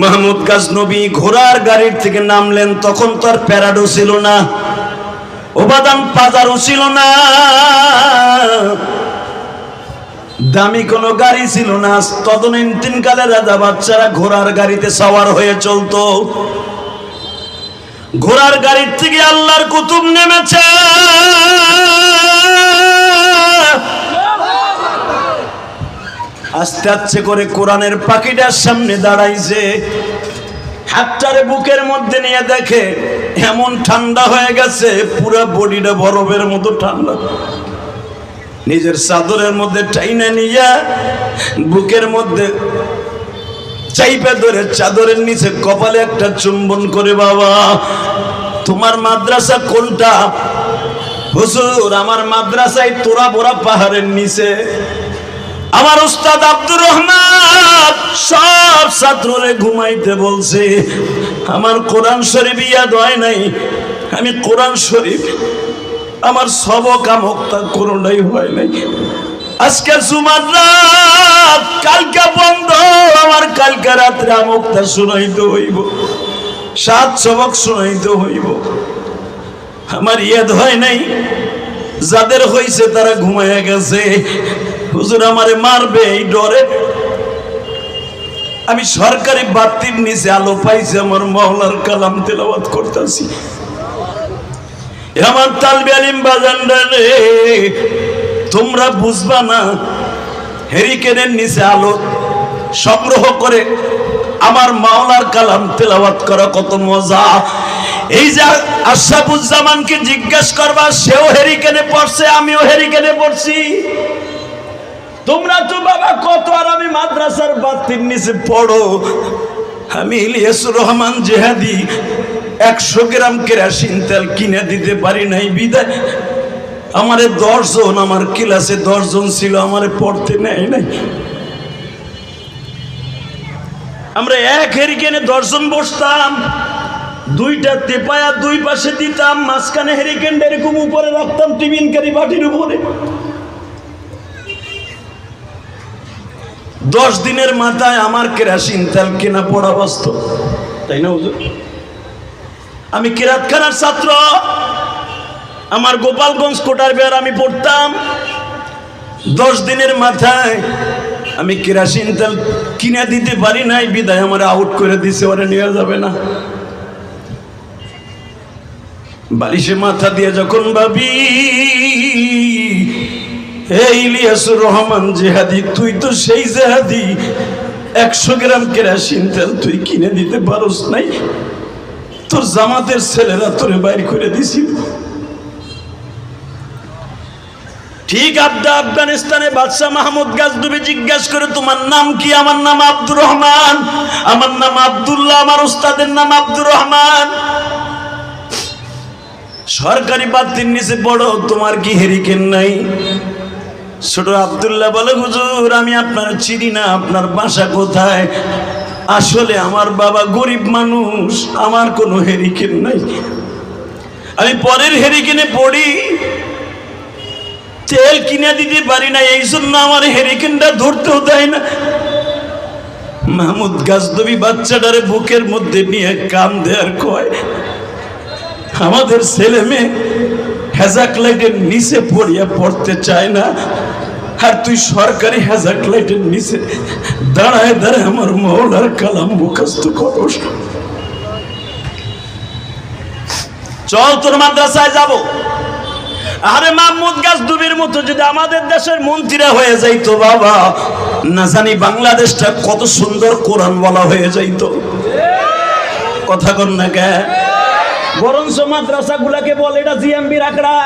মাহমুদ গাজনবী ঘোড়ার গাড়ির থেকে নামলেন, তখন তো আর প্যারাডো ছিল না, উপাদান পাজারও ছিল না, দামি কোনো গাড়ি ছিল না তদনীতিন কালে রাজা বাচ্চারা ঘোড়ার গাড়িতে সওয়ার হয়ে চলতো। ঘোড়ার গাড়ির থেকে আল্লাহর কুতুব নেমেছে। আস্তে আস্তে করে কোরআনের পাখিটার সামনে দাঁড়াইছে। হাতটারে বুকের মধ্যে নিয়ে দেখে এমন ঠান্ডা হয়ে গেছে, পুরো বডিটা বরফের মতো ঠান্ডা। নিজের চাদরের মধ্যে টাইনা নিয়ে বুকের মধ্যে চাইপে ধরে চাদরের নিচে কপালে একটা চুম্বন করে, বাবা, তোমার মাদ্রাসা কোনটা? হুজুর, আমার মাদ্রাসায় তোরা বোরা পাহাড়ের নিচে। আমার উস্তাদ আব্দুর রহমান সব ছাত্ররে ঘুমাইতে বলছে, আমার কোরআন শরীফ ইয়াদ হয় নাই, আমি কোরআন শরীফ, আমার সবক আমকটা কোনোটাই হয় নাই। আজকে জুমার রাত, কালকে বন্ধ, আমার কালকে রাত্রে আমকটা শুনাইতে হইব, সাত সবক শুনাইতে হইব। আমার ইয়াদ হয় নাই, যাদের হইছে তারা ঘুমাইয়া গেছে হুজুর আমারে মারবে এই ডরে। আমি সরকারি বাতির নিচে আলো পাইছি, আমার মহলার কালাম তেলাওয়াত করতেছি। আমার তালবে আলিম বাজানরা রে, তোমরা বুঝবা না, হেরিকেনের নিচে আলো সংগ্রহ করে আমার মাওলার কালাম তেলাওয়াত করা কত মজা। এই যে আশরাফুজ্জামানকে জিজ্ঞেস করবা, সেও হেরিকেনে পড়ছে, আমিও হেরিকেনে পড়ছি। তোমরা তো বাবা কত আর আমি মাদ্রাসার বাতির নিচে পড়ো। আমি ইলিয়াসুর রহমান জেহাদি, একশো গ্রাম কেরাসিন তেল কিনে দিতে পারি নাই, বিদায়। আমারে দশজন, আমার ক্লাসে দশজন ছিল, আমারে পড়তে নেয় নাই। আমরা এক হেরিকেনে দশজন বসতাম, দুইটা তেপায়া দুই পাশে দিতাম, মাঝখানে হেরিকেনটা এরকম উপরে রাখতাম, টিফিন কারি বাটির উপরে। দশ দিনের মাথায় আমার কেরাসিন তেল কেনা পড়া বাস্তব তাই না, হুজুর? আমি কেরাতখানার ছাত্র। আমার গোপালগঞ্জ কোটার বেয়ার আমি পড়তাম। দশ দিনের মাথায় আমি কেরাসিন তেল কিনে দিতে পারি নাই, বিদায় আমার আউট করে দিছে, ওরা নিয়ে যাবে না। বালিশে মাথা দিয়ে যখন ভাবি এই ইলিয়াসুর রহমান জেহাদি, তুই তো সেই জেহাদি। একশো গ্রাম কেরাসিন তেল তুই কিনে দিতে পারস নাই। তোর জামাতের ছেলেরা তোরে বাইর করে দিছিল ঠিক আবদা আফগানিস্তানে বাদশাহ মাহমুদ গাজদুবি জিজ্ঞাসা করে, তোমার নাম কি? আমার নাম আব্দুর রহমান। আমার নাম আব্দুল্লাহ, আমার উস্তাদের নাম আব্দুর রহমান। সরকারি বাতির নিচে বড়, তোমার কি হেরিকেন নাই? ছোট আবদুল্লাহ বলে, হুজুর, আমি আপনার চিনি না, আপনার বাসা কোথায়? আসলে আমার বাবা গরিব মানুষ, আমার কোনো হেরিকেন নাই। আমি পরের হেরিকেনে পড়ি, তেল কিনে দিতে পারি না, এই জন্য আমার হেরিকেনটা ধরতেও দেয় না। মাহমুদ গাছদবি বাচ্চাটারে বুকের মধ্যে নিয়ে কাম দেয়ার কয়, আমাদের ছেলে মেয়ে হেজাক লাইটের নিচে পড়িয়া পড়তে চায় না। আর তুই সরকারি হেজাক লাইটের নিচে দাঁড়ায় দাঁড়ায় আমার মহলার কালাম মুখস্থ করস। চল তোর মাদ্রাসায় যাব। আরে মাহমুদ গাছ দুবির মতো যদি আমাদের দেশের মন্ত্রীরা হয়ে যাইতো বাবা, না জানি বাংলাদেশটা কত সুন্দর কোরআন বলা হয়ে যাইতো। কথা কর না কে? বরঞ্চ মাদ্রাসা গুলাকে বলে, এটা জিএমবি রাখড়া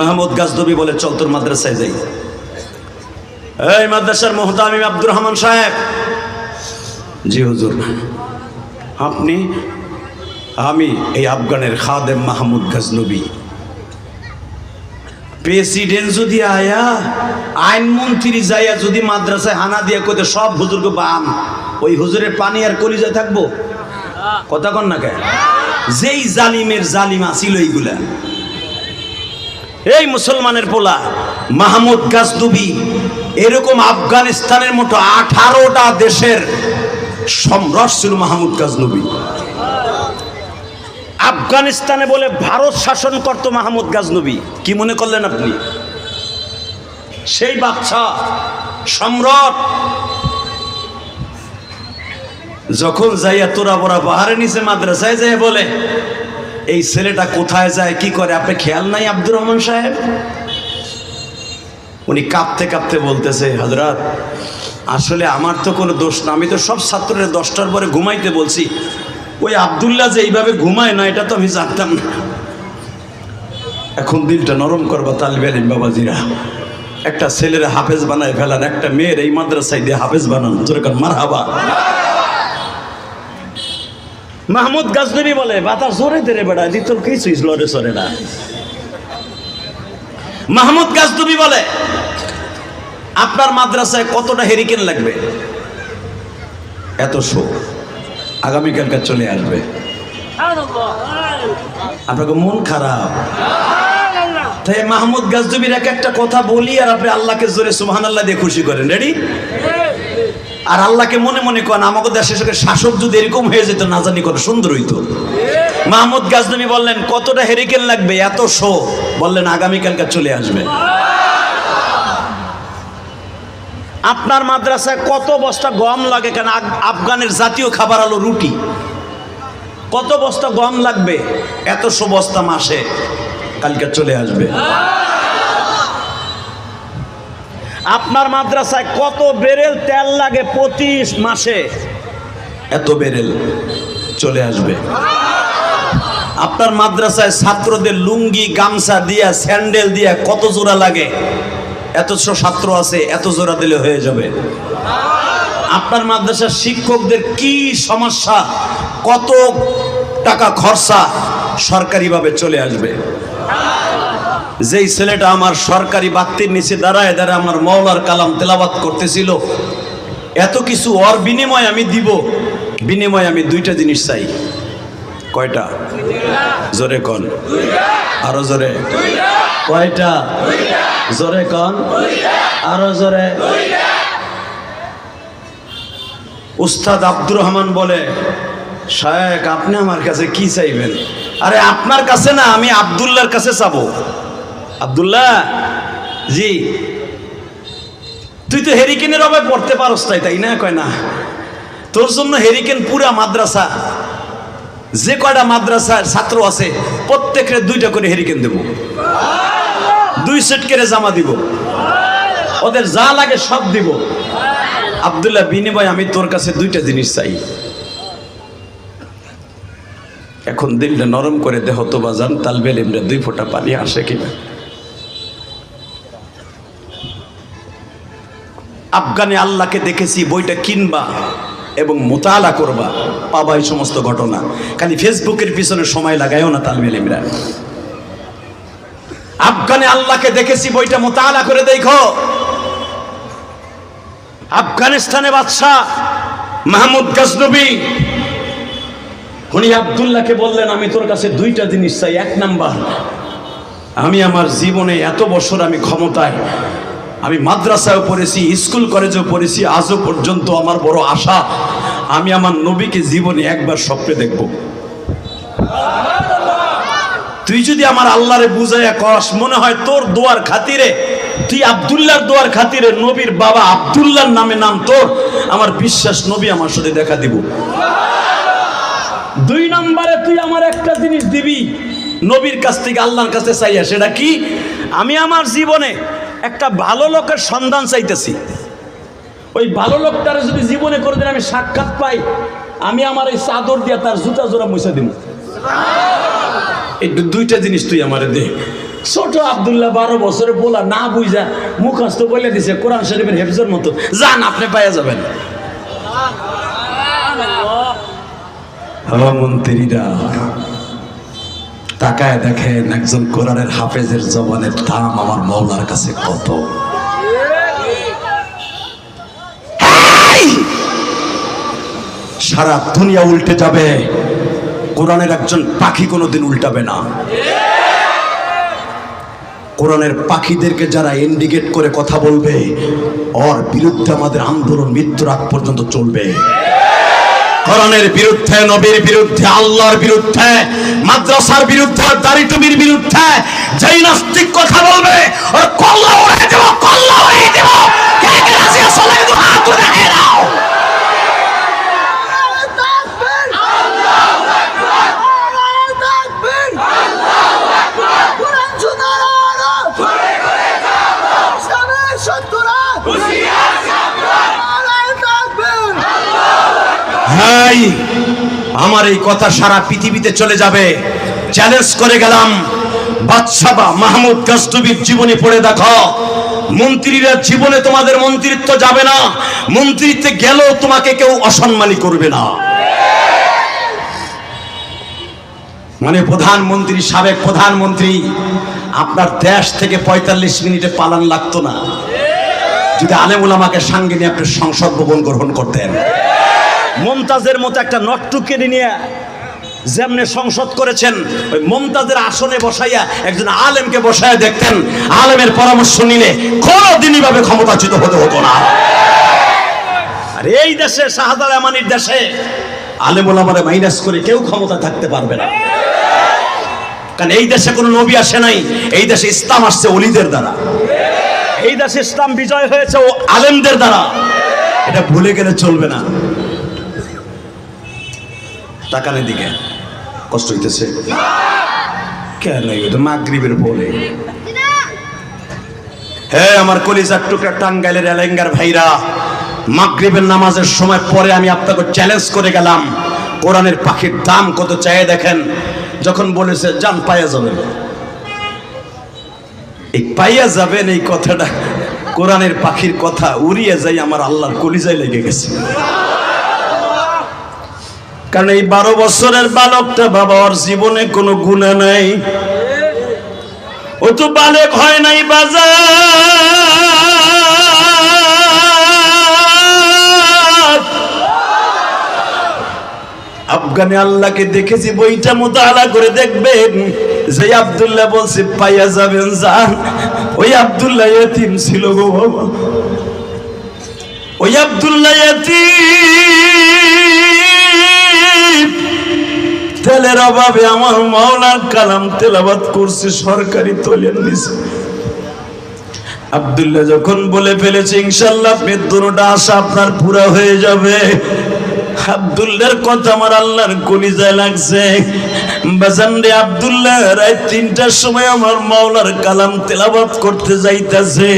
মাহমুদ গাছদবি বলে, চল তোর মাদ্রাসায় যাই। এই মাদ্রাসার মোহতামিম আব্দুর রহমান সাহেব। জি, হুজুর। আপনি, আমি এই আফগানের খাদেম মাহমুদ গাজনবী। প্রেসিডেন্ট যদি আয়া আইনমন্ত্রী যাইয়া যদি মাদ্রাসায় হানা দিয়া কইতে, সব হুজুরকে বান ওই হুজুরের পানি আর কলিজায় থাকব? কথা কন না কেন যেই জালিমের জালিম আসিল এইগুলা। এই মুসলমানের পোলা, মাহমুদ গাজদুবি, এরকম আফগানিস্তানের মতো আঠারোটা দেশের সম্রাট ছিল মাহমুদ গাজনবী আফগানিস্তানে বলে ভারত শাসন করত মাহমুদ গাজনবী। কি মনে করলেন আপনি? সেই বাচ্চা সম্রাট যখন যাইয়া তোরা বড়া পাহাড়ে নিচে মাদ্রাসায় যায় বলে, এই ছেলেটা কোথায় যায়, কি করে? আপনি খেয়াল নাই আব্দুর রহমান সাহেব? উনি কাঁপতে কাঁপতে বলতেছে হজরত আসলে আমার তো কোনো দোষ না, আমি তো সব ছাত্রদের দশটার পরে ঘুমাইতে বলছি। ওই আবদুল্লাহ যে এইভাবে ঘুমায় না, এটা তো আমি জানতাম না। এখন দিলটা নরম করবা তালবেলেন বাবাজিরা। একটা ছেলের হাফেজ বানায় ফেলান, একটা মেয়ের এই মাদ্রাসায় দিয়ে হাফেজ বানান। যেরকম মার হাবা মাহমুদ গাজনবী বলে, বাতাস জোরে দেরে বেড়া দি তোর কিছুই লড়ে সরে না। মাহমুদ গাজনবী বলে, আপনার মাদ্রাসায় কতটা হেরিকেন লাগবে? এত শো আগামীকালকে চলে আসবে। আপনাকে মন খারাপ। তাই মাহমুদ গাজদুবির এক একটা কথা বলি আর আপনি আল্লাহকে জোরে সুবহান আল্লাহ দিয়ে খুশি করেন। রেডি আর আল্লাহকে মনে মনে করেন আমাকে দেশের শাসক যদি এরকম হয়ে যেত, না জানি কত সুন্দর হইতো। মাহমুদ গাজনবী বললেন, কতটা হেরিকেন লাগবে, এত শো বললেন, আগামীকালকে চলে আসবে। আপনার মাদ্রাসায় কত বস্তা গম লাগে কেন? আফ- আফগানের জাতীয় খাবার হলো রুটি। কত বস্তা গম লাগবে? এতশো বস্তা মাসে কালকে চলে আসবে। আপনার মাদ্রাসায় কত বেরেল তেল লাগে প্রতি মাসে? এত বেরেল চলে আসবে। আপনার মাদ্রাসায় ছাত্রদের লুঙ্গি, গামছা দিয়া, স্যান্ডেল দিয়া কত জোড়া লাগে? এতশো ছাত্র আছে, এত জোড়া দিলে হয়ে যাবে। আপনার মাদ্রাসার শিক্ষকদের কি সমস্যা? কত টাকা খরচা সরকারিভাবে চলে আসবে? যেই ছেলেটা আমার সরকারি বাত্তির নিচে দাঁড়ায় দাঁড়ায় আমার মৌলার কালাম তেলাবাত করতেছিল, এত কিছু ওর বিনিময় আমি দিব, বিনিময় আমি দুইটা জিনিস চাই। কয়টা? জোরে কন। আরও জোরে। কয়টা? জোরে কন। আরও জোরে। উস্তাদ আব্দুর রহমান বলে শায়েক আপনি আমার কাছে কি চাইবেন? আরে, আপনার কাছে না, আমি আব্দুল্লাহর কাছে চাবো। আব্দুল্লাহ, জি। তুই তো হেরিকেনের অভাবে পড়তে পারস তাই তাই না? কয় না। তোর জন্য হেরিকেন পুরা মাদ্রাসা। যে কয়টা মাদ্রাসার ছাত্র আছে, প্রত্যেকের দুইটা করে হেরিকেন দেব। দুই সেট করে জামা দিব। ওদের যা লাগে সব দিব। আবদুল্লাহ বিনিময় আমি তোর কাছে দুইটা জিনিস চাই। এখন দিলটা নরম করে দেহ তো বাজান তালবেল এমনি দুই ফোঁটা পানি আসে কিনা। আফগানে আল্লাহকে দেখেছি, বইটা কিনবা এবং মোতালা করবা। পাবা এই সমস্ত ঘটনা। খালি ফেসবুকের পিছনে সময় লাগায়ও না তালবেল ইমরান আফগানে আল্লাহকে দেখেছি, বইটা মোতালা করে দেখো। আফগানিস্তানে বাদশাহ মাহমুদ গজনবী, উনি আবদুল্লাহকে বললেন, আমি তোর কাছে দুইটা জিনিস চাই, এক নাম্বার, আমি আমার জীবনে এত বছর আমি ক্ষমতায়, আমি মাদ্রাসায়ও পড়েছি, স্কুল কলেজেও পড়েছি, আজও পর্যন্ত আমার বড় আশা, আমি আমার নবীকে জীবনে একবার স্বপ্নে দেখব। তুই যদি আমার আল্লাহরে বুঝাইয়া কস, মনে হয় তোর দোয়ার খাতিরে, তুই আবদুল্লাহর দোয়ার খাতিরে নবীর বাবা আবদুল্লাহর নামে নাম তোর, আমার বিশ্বাস নবী আমার সাথে দেখা দিব। দুই নম্বরে তুই আমার একটা জিনিস দিবি, নবীর কাছ থেকে আল্লাহর কাছে চাইয়া, সেটা কি? আমি আমার জীবনে একটা ভালো লোকের সন্ধান চাইতেছি। ওই ভালো লোকটারে যদি জীবনে করে দিন আমি সাক্ষাৎ পাই, আমি আমার এই চাদর দিয়ে তার জুতা জোড়া মুছে দিব এই দুইটা জিনিস তুই দে। ছোট আবদুল্লাহ বারো বছরে বলা না বুঝা বলে দিছে কোরআন শরীফের হেফজের মতো। যান, আপনি পাইয়া যাবেন। মন্ত্রীরা, তাকায় দেখেন একজন কোরআনের হাফেজের জবানের দাম আমার মৌলার কাছে কত। সারা দুনিয়া উল্টে যাবে। কোরআনের একজন পাখি কোনোদিন উল্টাবে না। কোরআনের পাখিদেরকে যারা ইন্ডিকেট করে কথা বলবে, ওর বিরুদ্ধে আমাদের আন্দোলন মৃত্যুর আগ পর্যন্ত চলবে। কোরআনের বিরুদ্ধে, নবীর বিরুদ্ধে, আল্লাহর বিরুদ্ধে, মাদ্রাসার বিরুদ্ধে দাড়িটুবির বিরুদ্ধে যেই নাস্তিক কথা বলবে, ওর কল্লা উড়ে দেব, কল্লা উড়িয়ে দেব। কে কে রাজি আছো লাগে তো হাত তুলে দেখায় দাও হাই আমার এই কথা সারা পৃথিবীতে চলে যাবে। চ্যালেঞ্জ করে গেলাম। বাদশাবা মাহমুদ গাস্তবির জীবনী পড়ে দেখো। মন্ত্রীরা জীবনে তোমাদের মন্ত্রিত্ব যাবে না। মন্ত্রিত্বে গেলেও তোমাকে কেউ অসম্মানী করবে না। মানে প্রধানমন্ত্রী, সাবেক প্রধানমন্ত্রী, আপনার দেশ থেকে পঁয়তাল্লিশ মিনিটে পালান লাগতো না। যদি আলেমুল আমাকে সঙ্গে নিয়ে আপনি সংসদ ভবন গ্রহণ করতেন। মমতাজের মতো একটা নটটুকে নিয়ে যেমনে সংসদ করেছেন, ওই মমতাজের আসনে বসাইয়া একজন আলেমকে বসাইয়া দেখতেন। আলেমের পরামর্শ নিলে কোনোদিনই ভাবে ক্ষমতাচ্যুত হতে হতো না। আর এই দেশে শাহাদার আমানির দেশে আলেমুল আমারে মাইনাস করে কেউ ক্ষমতা থাকতে পারবে না। কারণ এই দেশে কোনো নবী আসে নাই, এই দেশে ইসলাম আসছে অলিদের দ্বারা। এই দেশে ইসলাম বিজয় হয়েছে ও আলেমদের দ্বারা। এটা ভুলে গেলে চলবে না। তাকানের দিকে। কষ্ট হইতেছে। কেন মাগরিবের পরে? হ্যাঁ আমার কলিজার টুকরা টাঙ্গাইলের এলেঙ্গার ভাইরা, মাগরিবের নামাজের সময় পরে আমি আপনাকে চ্যালেঞ্জ করে গেলাম। কোরআনের পাখির দাম কত চাই দেখেন। যখন বলেছে যান পাইয়া যাবেন। এই পাইয়া যাবেন এই কথাটা, কোরআনের পাখির কথা উড়িয়ে যাই আমার আল্লাহর কলিজায় লেগে গেছে। কারণ এই বারো বছরের বালকটা বাবা, ওর জীবনে কোনো গুণা নাই। ও তো বালেক হয় নাই বাজার। আফগানে আল্লাহকে দেখেছি, বইটা মোতালা করে দেখবেন। যে আব্দুল্লাহ বলছে, পাইয়া যাবেন যান ওই আব্দুল্লাহ এতিম ছিল গো বাবা। ওই আব্দুল্লাহ এতিম। তেলের অভাবে আমার মাওলার কালাম তেলাবাদ করছে, সরকারি তলের নিচে। আব্দুল্লাহ যখন বলে ফেলেছে ইনশাল্লাহ মেদনটা আশা আপনার পুরা হয়ে যাবে। আবদুল্লার কথা আমার আল্লাহর কলিজায় লাগছে। বাজান রে আব্দুল্লাহ, রাত তিনটার সময় আমার মাওলার কালাম তেলাবাত করতে যাইতাছে।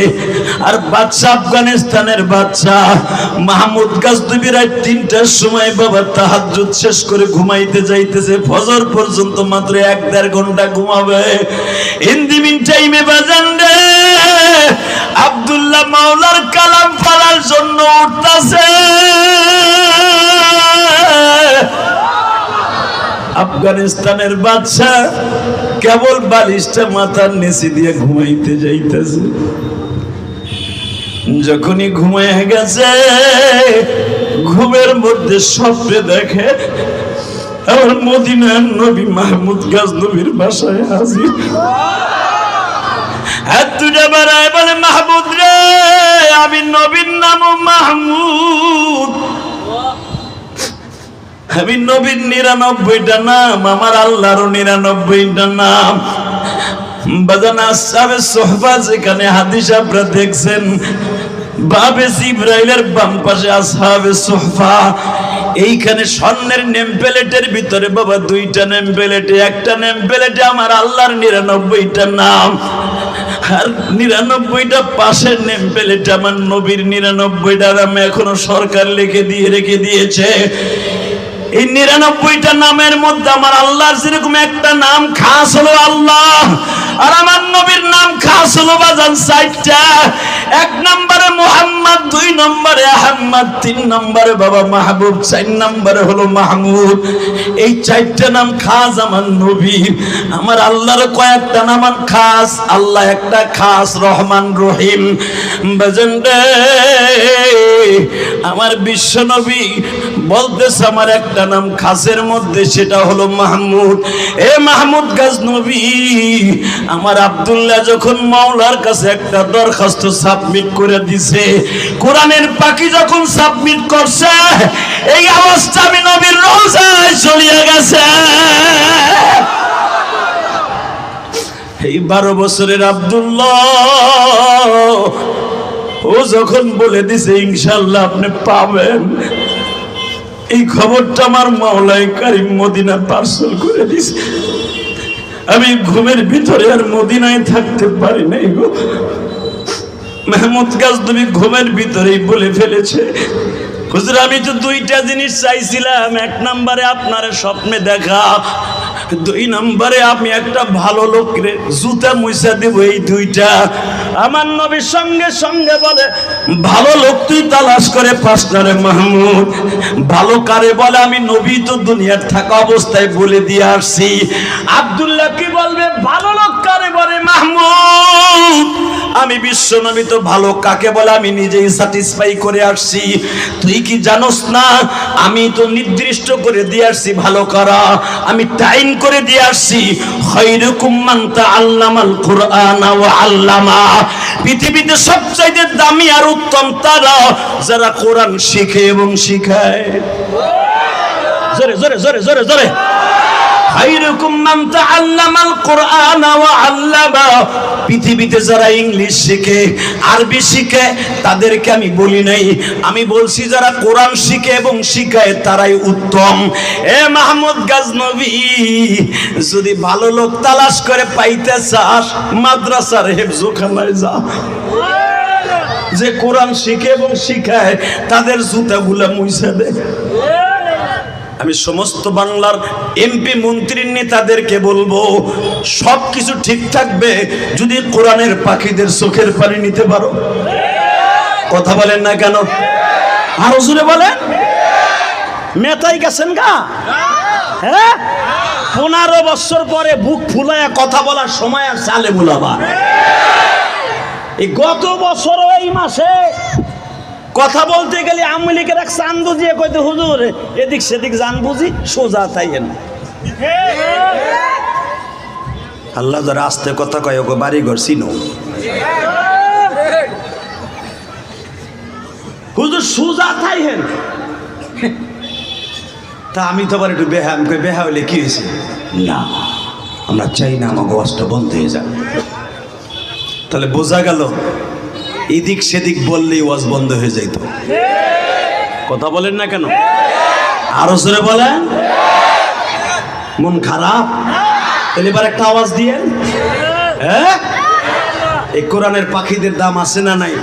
আর বাচ্চা আফগানিস্তানের বাচ্চা মাহমুদ গাজদুবি রায় তিনটার সময় বাবা তাহাজ্জুদ শেষ করে ঘুমাইতে যাইতেছে। ফজর পর্যন্ত মাত্র এক দেড় ঘণ্টা ঘুমাবে। হিন্দি মিন টাইমে বাজান রে আব্দুল্লাহ মাওলার কালাম ফালার জন্য উঠতাছে। আফগানিস্তানের বাচ্চা কেবল বালিশটা মাথার নিচে দিয়ে ঘুমাইতে যাইতেছে। যখনই ঘুমায় গেছে, ঘুমের মধ্যে স্বপ্নে দেখে আমার মদিনার নবী মাহমুদ গাছ নবীর বাসায় হাজির। বলে, মাহমুদ রে, আমি নবীর নাম মাহমুদ। আমি নবীর নিরানব্বইটা নাম, আমার আল্লাহরও নিরানব্বইটা নাম। যেখানে বাম পাশে এইখানে স্বর্ণের নেম প্লেটের ভিতরে বাবা দুইটা নেম প্লেটে, একটা নেম প্লেটে আমার আল্লাহর নিরানব্বইটা নাম। আর নিরানব্বইটা পাশের নেম প্লেটে আমার নবীর নিরানব্বইটা নাম এখনও সরকার লিখে দিয়ে রেখে দিয়েছে। এই নিরানব্বইটা নামের মধ্যে আমার আল্লাহর যেরকম একটা নাম খাস হলো আল্লাহ, আর আমার নবীর নাম খাস হলো বাজান সাইটটা। এক নম্বরে মোহাম্মদ, দুই নম্বরে আহম্মদ, তিন নম্বরে বাবা মাহবুব, চার নম্বরে হলো মাহমুদ। এই চারটা নাম খাস আমার নবীর আমার আল্লাহর কয়েকটা নাম খাস, আল্লাহ একটা খাস, রহমান রহিম। বাজান আমার বিশ্ব নবী বলতেছে আমার একটা নাম খাসের মধ্যে, সেটা হলো মাহমুদ। এ মাহমুদ গাজনবী আমার আব্দুল্লাহ যখন মাওলার কাছে একটা দরখাস্ত সাবমিট করে দিছে, কোরআনের পাখি যখন সাবমিট করছে, এই আওয়াজটা আমি নবীর রোজায় চলিয়ে গেছে। এই বারো বছরের আব্দুল্লাহ, ও যখন বলে দিছে, ইনশাল্লাহ আপনি পাবেন। এই খবরটা আমার মাওলাই কারিম মদিনা পার্সেল করে দিছে। আমি ঘুমের ভিতরে আর মদিনায় থাকতে পারি নাই গো। মেহমুদ গাছ তুমি ঘুমের ভিতরেই বলে ফেলেছে। আমি তো দুইটা জিনিস চাইছিলাম। এক নম্বরে আপনার স্বপ্নে দেখা দুই নম্বরে আমি একটা ভালো লোকরে জুতা মুইসা দেব এই দুইটা। আমার নবীর সঙ্গে সঙ্গে বলে, ভালো লোক তুই তালাশ করে পাঁচটারে মাহমুদ। ভালো কারে বলে, আমি নবী তো দুনিয়ার থাকা অবস্থায় বলে দিয়ে আসছি। আব্দুল্লাহ কি বলবে? ভালো লোক কারে বলে মাহমুদ? আমি বিশ্ব নবী তো ভালো কাকে বলে? আমি নিজেই স্যাটিসফাই করে আসছি। তুই কি জানোস না? আমি তো নির্দিষ্ট করে দিয়ে আসছি, ভালো করা। আমি টাইম করে দিয়ে আসছি। খৈরকুম মান তাআল্লামাল কুরআন আল্লামা। পৃথিবীতে সবচাইতে দামি আর উত্তম তারা যারা কোরআন শিখে এবং শিখায়। জোরে জোরে জোরে জোরে জোরে। খাইরুকুম মান তাআল্লামাল কুরআন ওয়া আল্লামা। পৃথিবীতে যারা ইংলিশ শিখে, আরবি শিখে, তাদেরকে আমি বলি নাই। আমি বলছি, যারা কোরআন শিখে এবং শিখায়, তারাই উত্তম। এ মাহমুদ গাজনবী, যদি ভালো লোক তালাশ করে পাইতে চাস, মাদ্রাসার হেফজোখানায় যা। যে কোরআন শিখে এবং শিখায়, তাদের জুতাগুলা মুইসা দেয় আমি সমস্ত বাংলার এমপি মন্ত্রীর নেতাদেরকে বলব, সব কিছু ঠিক থাকবে যদি কোরআনের পাখিদের চোখের পানি নিতে পারো। কথা বলেন না কেন? আরও জুড়ে বলেন, মেতাই গেছেন গা? হ্যাঁ? পনেরো বছর পরে বুক ফুলাইয়া কথা বলার সময় আর চালে বুলাবা এই গত বছর এই মাসে কথা বলতে গেলে আওয়ামী লীগের এক চান বুঝিয়ে কইতে, হুজুর, এদিক সেদিক জান বুঝি, সোজা তাইয়েন আল্লাহ ধরে আস্তে কথা কয় ওকে বাড়ি ঘর চিনো। হুজুর, সোজা তাইহেন তা আমি তো আবার একটু বেহা আমি বেহা হইলে কি হয়েছে? না, আমরা চাই না আমাকে অস্ত্র বন্ধ হয়ে যাক। তাহলে বোঝা গেল এদিক সেদিক বললেই ওয়াজ বন্ধ হয়ে যাইত। কথা বলেন না কেন? আরও জোরে বলেন। মন খারাপ? এবার একটা আওয়াজ দিয়ে। হ্যাঁ? এই কোরআনের পাখিদের দাম আছে না নাই?